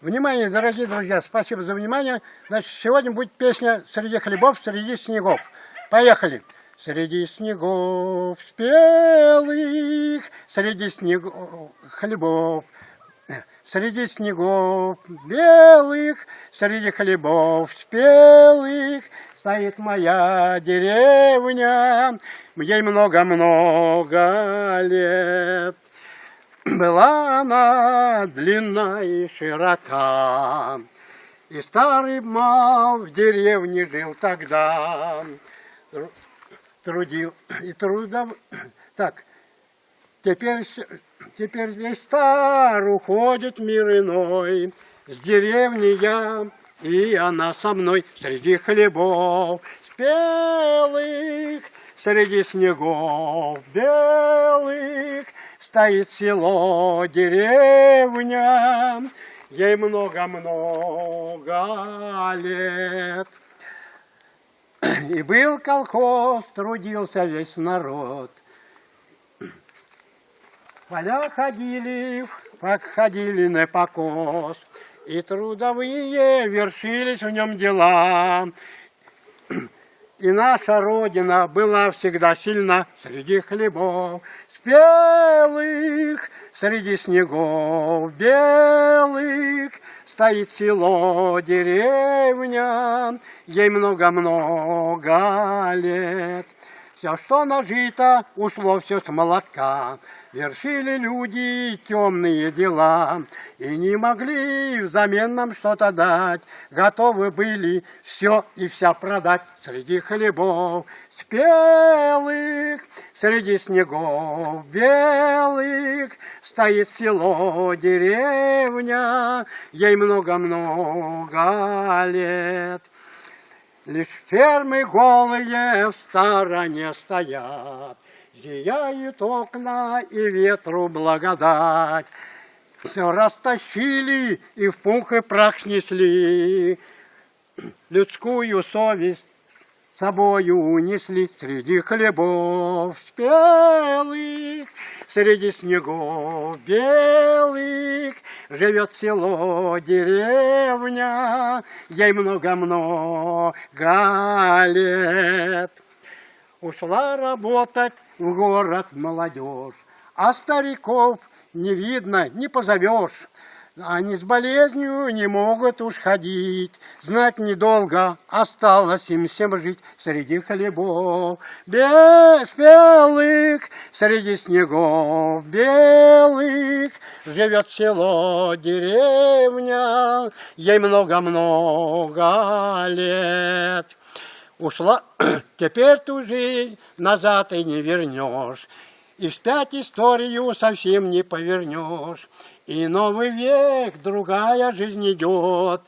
Внимание, дорогие друзья, спасибо за внимание. Значит, сегодня будет песня «Среди хлебов, среди снегов». Поехали. Среди снегов спелых, среди снегов хлебов, Среди снегов белых, среди хлебов спелых Стоит моя деревня, ей много-много лет. Была она длинна и широка, И старый мал в деревне жил тогда. Тру- Трудил и трудов... Так, теперь, теперь весь стар уходит мир иной. С деревни я, и она со мной Среди хлебов спелых, Среди снегов белых Стоит село, деревня, Ей много-много лет. И был колхоз, трудился весь народ. Поля ходили, ходили на покос, И трудовые вершились в нем дела. И наша Родина была всегда сильна Среди хлебов спелых, Среди снегов белых Стоит село, деревня, Ей много-много лет. Все, что нажито, ушло все с молотка. Вершили люди темные дела И не могли взамен нам что-то дать. Готовы были все и вся продать Среди хлебов спелых, Среди снегов белых Стоит село, деревня, Ей много-много лет. Лишь фермы голые в стороне стоят, Зияют окна и ветру благодать. Все растащили и в пух и прах снесли, Людскую совесть собою унесли Среди хлебов спелых, Среди снегов белых Живет село, деревня, Ей много-много лет. Ушла работать в город молодежь, А стариков не видно, не позовешь. Они с болезнью не могут уж ходить, Знать недолго осталось им всем жить Среди хлебов. Беспелых, Среди снегов. Белых Живет село, деревня, Ей много-много лет. Ушла, теперь ту жизнь назад и не вернешь, И вспять историю совсем не повернешь. И новый век, другая жизнь идет.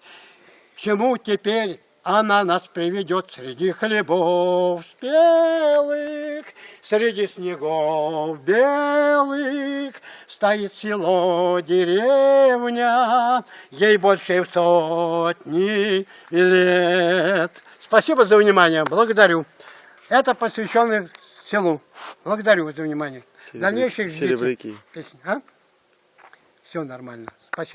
К чему теперь она нас приведет среди хлебов спелых, среди снегов белых стоит село, деревня, ей больше сотни лет. Спасибо за внимание, благодарю. Это посвящено селу. Благодарю за внимание. Серебряки. Дальнейших Серебряки. песен. А? Все нормально. Спасибо.